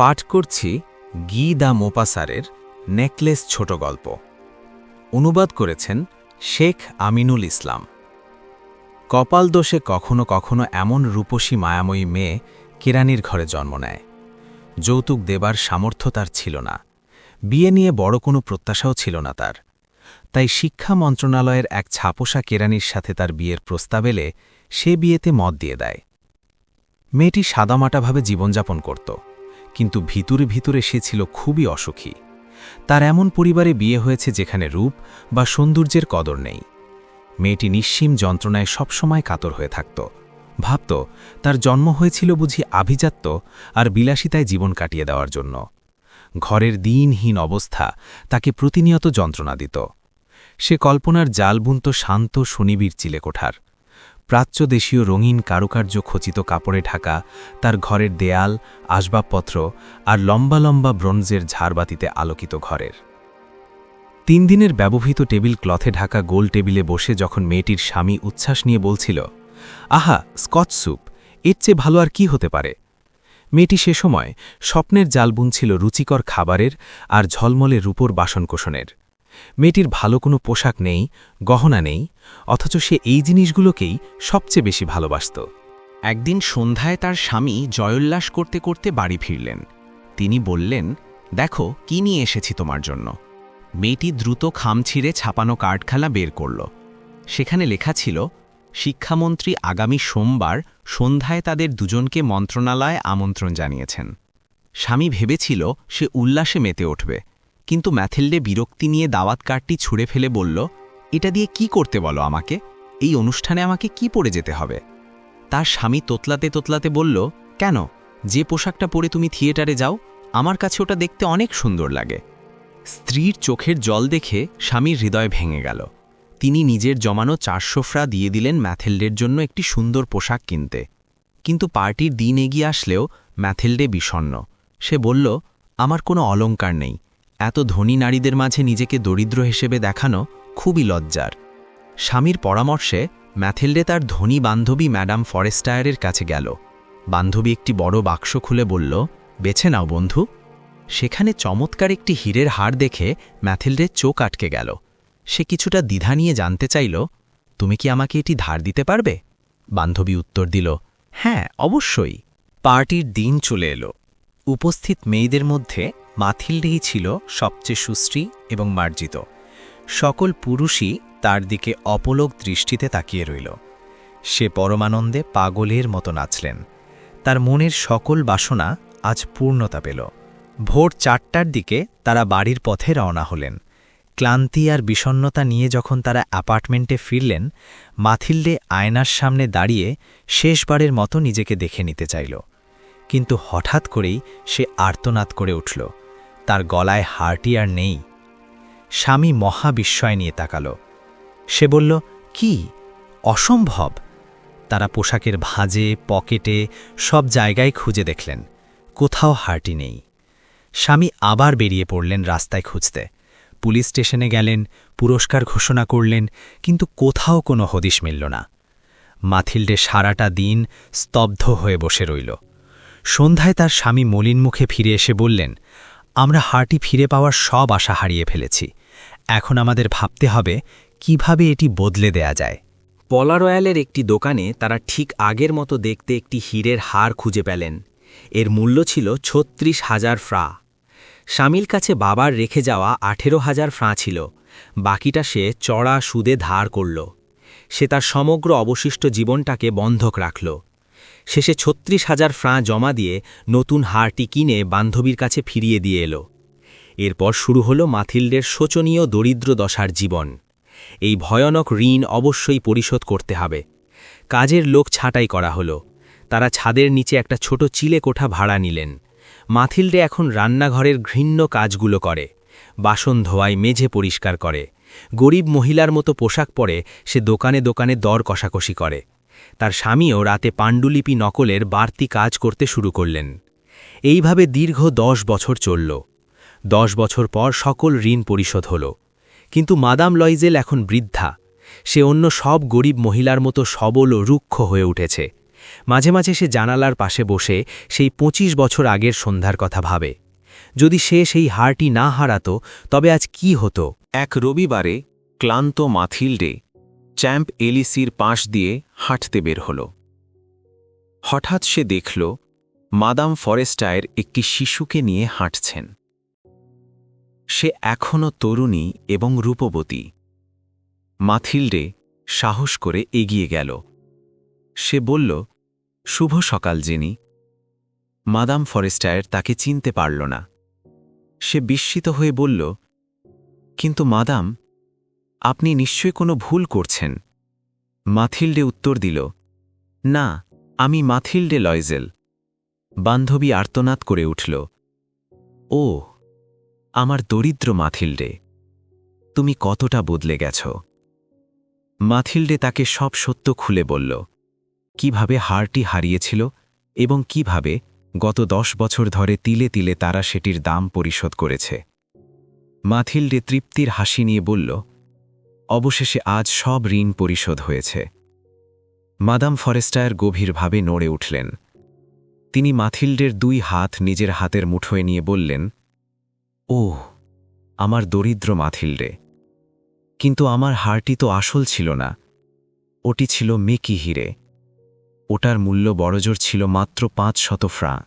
পাঠ করছি গি দা মোপাসারের নেকলেস ছোট গল্প। অনুবাদ করেছেন শেখ আমিনুল ইসলাম। কপাল দোষে কখনো কখনো এমন রূপসী মায়াময়ী মেয়ে কেরানির ঘরে জন্ম নেয়। যৌতুক দেবার সামর্থ্য তার ছিল না। বিয়ে নিয়ে বড় কোনো প্রত্যাশাও ছিল না তার। তাই শিক্ষা মন্ত্রণালয়ের এক ছাপোষা কেরানির সাথে তার বিয়ের প্রস্তাব এলে সে বিয়েতে মত দিয়ে দেয়। মেয়েটি সাদামাটাভাবে জীবনযাপন করত। কিন্তু ভিতরে ভিতরে সে ছিল খুবই অসুখী। তার এমন পরিবারে বিয়ে হয়েছে যেখানে রূপ বা সৌন্দর্যের কদর নেই। মেয়েটি নিঃসীম যন্ত্রণায় সবসময় কাতর হয়ে থাকত। ভাবত, তার জন্ম হয়েছিল বুঝি আভিজাত্য আর বিলাসিতায় জীবন কাটিয়ে দেওয়ার জন্য। ঘরের দিনহীন অবস্থা তাকে প্রতিনিয়ত যন্ত্রণা দিত। সে কল্পনার জাল বুনত শান্ত শনিবীর চিলেকোঠার। প্রাচ্য দেশীয় রঙিন কারুকার্য খচিত কাপড়ে ঢাকা, তার ঘরের দেয়াল, আসবাবপত্র আর লম্বা লম্বা ব্রোঞ্জের ঝাড়বাতিতে আলোকিত ঘরের। তিন দিনের ব্যবহৃত টেবিল ক্লথে ঢাকা গোল টেবিলে বসে যখন মেয়েটির স্বামী উচ্ছ্বাস নিয়ে বলছিল, আহা, স্কচ স্যুপ, এর চেয়ে ভালো আর কি হতে পারে? মেয়েটি সে সময় স্বপ্নের জাল বুনছিল রুচিকর খাবারের আর ঝলমলে রূপর বাসনকোষণের মেয়েটির ভালো কোনো পোশাক নেই, গহনা নেই, অথচ সে এই জিনিসগুলোকেই সবচেয়ে বেশি ভালোবাসত। একদিন সন্ধ্যায় তার স্বামী জয়োল্লাস করতে করতে বাড়ি ফিরলেন। তিনি বললেন, দেখো, কি নিয়ে এসেছি তোমার জন্য? মেয়েটি দ্রুত খাম ছিঁড়ে ছাপানো কার্ডখালা বের করল। সেখানে লেখা ছিল, শিক্ষামন্ত্রী আগামী সোমবার সন্ধ্যায় তাদের দুজনকে মন্ত্রণালয়ে আমন্ত্রণ জানিয়েছেন। স্বামী ভেবেছিল সে উল্লাসে মেতে উঠবে। কিন্তু ম্যাথেলডে বিরক্তি নিয়ে দাওয়াত কার্ডটি ছুঁড়ে ফেলে বলল, এটা দিয়ে কি করতে বলো আমাকে? এই অনুষ্ঠানে আমাকে কি পরে যেতে হবে? তার স্বামী তোতলাতে তোতলাতে বলল, কেন? যে পোশাকটা পরে তুমি থিয়েটারে যাও, আমার কাছে ওটা দেখতে অনেক সুন্দর লাগে। স্ত্রীর চোখের জল দেখে স্বামীর হৃদয় ভেঙে গেল। তিনি নিজের জমানো চারশো ফ্রা দিয়ে দিলেন ম্যাথেলডের জন্য একটি সুন্দর পোশাক কিনতে। কিন্তু পার্টির দিন এগিয়ে আসলেও ম্যাথেলডে বিষণ্ন সে বলল, আমার কোনো অলঙ্কার নেই। এত ধনী নারীদের মাঝে নিজেকে দরিদ্র হিসেবে দেখানো খুবই লজ্জার। স্বামীর পরামর্শে ম্যাথেলডে তার ধনী বান্ধবী ম্যাডাম ফরেস্টায়ারের কাছে গেল। বান্ধবী একটি বড় বাক্স খুলে বলল, বেছে নাও বন্ধু। সেখানে চমৎকার একটি হীরের হার দেখে ম্যাথেলডে চোখ আটকে গেল। সে কিছুটা দ্বিধা নিয়ে জানতে চাইল, তুমি কি আমাকে এটি ধার দিতে পারবে? বান্ধবী উত্তর দিল হ্যাঁ অবশ্যই। পার্টির দিন চলে এলো। উপস্থিত মেয়েদের মধ্যে মাথিলডেই ছিল সবচেয়ে সুশ্রী এবং মার্জিত। সকল পুরুষই তার দিকে অপলোক দৃষ্টিতে তাকিয়ে রইল। সে পরমানন্দে পাগলের মতো নাচলেন। তার মনের সকল বাসনা আজ পূর্ণতা পেল। ভোর চারটার দিকে তারা বাড়ির পথে রওনা হলেন। ক্লান্তি আর বিষণ্নতা নিয়ে যখন তারা অ্যাপার্টমেন্টে ফিরলেন মাথিল্ডে আয়নার সামনে দাঁড়িয়ে শেষবারের মতো নিজেকে দেখে নিতে চাইল। কিন্তু হঠাৎ করেই সে আর্তনাদ করে উঠল। তার গলায় হারটি আর নেই। স্বামী মহাবিস্ময় নিয়ে তাকাল। সে বলল, কি? অসম্ভব! তারা পোশাকের ভাঁজে, পকেটে, সব জায়গায় খুঁজে দেখলেন। কোথাও হারটি নেই। স্বামী আবার বেরিয়ে পড়লেন রাস্তায় খুঁজতে। পুলিশ স্টেশনে গেলেন, পুরস্কার ঘোষণা করলেন, কিন্তু কোথাও কোনো হদিশ মিলল না। মাথিল্ডে সারাটা দিন স্তব্ধ হয়ে বসে রইল। সন্ধ্যায় তার স্বামী মলিন মুখে ফিরে এসে বললেন, আমরা হারটি ফিরে পাওয়ার সব আশা হারিয়ে ফেলেছি। এখন আমাদের ভাবতে হবে, কীভাবে এটি বদলে দেয়া যায়? পলা রয়্যালের একটি দোকানে তারা ঠিক আগের মতো দেখতে একটি হীরের হার খুঁজে পেলেন। এর মূল্য ছিল ছত্রিশ হাজার ফ্রা। স্বামীর কাছে বাবার রেখে যাওয়া আঠেরো হাজার ফ্রাঁ ছিল। বাকিটা সে চড়া সুদে ধার করল। সে তার সমগ্র অবশিষ্ট জীবনটাকে বন্ধক রাখল। শেষে ছত্রিশ হাজার ফ্রাঁ জমা দিয়ে নতুন হারটি কিনে বান্ধবীর কাছে ফিরিয়ে দিয়ে এলো। এরপর শুরু হল মাথিল্ডের শোচনীয় দরিদ্র দশার জীবন। এই ভয়ানক ঋণ অবশ্যই পরিশোধ করতে হবে। কাজের লোক ছাঁটাই করা হলো। তারা ছাদের নিচে একটা ছোট চিলে কোঠা ভাড়া নিলেন। মাথিল্ডে এখন রান্নাঘরের ঘৃণ্য কাজগুলো করে। বাসন ধোয়ায় মেঝে পরিষ্কার করে। গরিব মহিলার মতো পোশাক পরে সে দোকানে দোকানে দর কষাকষি করে। তার স্বামীও রাতে পাণ্ডুলিপি নকলের বাড়তি কাজ করতে শুরু করলেন। এইভাবে দীর্ঘ দশ বছর চলল। দশ বছর পর সকল ঋণ পরিশোধ হল। কিন্তু মাদাম লয়জেল এখন বৃদ্ধা। সে অন্য সব গরিব মহিলার মতো সবল ও রুক্ষ হয়ে উঠেছে। মাঝে মাঝে সে জানালার পাশে বসে সেই ২৫ বছর আগের সন্ধ্যার কথা ভাবে। যদি সে সেই হারটি না হারাতো, তবে আজ কি হতো? এক রবিবারে ক্লান্ত মাথিল্ডে চ্যাম্প এলিসির পাশ দিয়ে হাঁটতে বের হল। হঠাৎ সে দেখল, মাদাম ফরেস্টায়ের একটি শিশুকে নিয়ে হাঁটছেন। সে এখনও তরুণী এবং রূপবতী। মাথিল্ডে সাহস করে এগিয়ে গেল। সে বলল, শুভ সকাল, জেনি। মাদাম ফরেস্টায়ার তাকে চিনতে পারল না। সে বিস্মিত হয়ে বলল, কিন্তু মাদাম আপনি নিশ্চয় কোনো ভুল করছেন। মাথিল্ডে উত্তর দিল, না, আমি মাথিল্ডে লয়জেল। বান্ধবী আর্তনাদ করে উঠল, ও, আমার দরিদ্র মাথিল্ডে, তুমি কতটা বদলে গেছ? মাথিল্ডে তাকে সব সত্য খুলে বলল, কীভাবে হারটি হারিয়েছিল এবং কীভাবে গত দশ বছর ধরে তিলে তিলে তারা সেটির দাম পরিশোধ করেছে? মাথিল্ডে তৃপ্তির হাসি নিয়ে বলল অবশেষে আজ সব ঋণ পরিশোধ হয়েছে। মাদাম ফরেস্টায়ার গভীরভাবে নড়ে উঠলেন। তিনি মাথিল্ডের দুই হাত নিজের হাতের মুঠোয় নিয়ে বললেন ও আমার দরিদ্র মাথিল্ডে, কিন্তু আমার হারটি তো আসল ছিল না। ওটি ছিল মেকি হিরে। ওটার মূল্য বড়জোর ছিল মাত্র পাঁচ শত ফ্রাঁ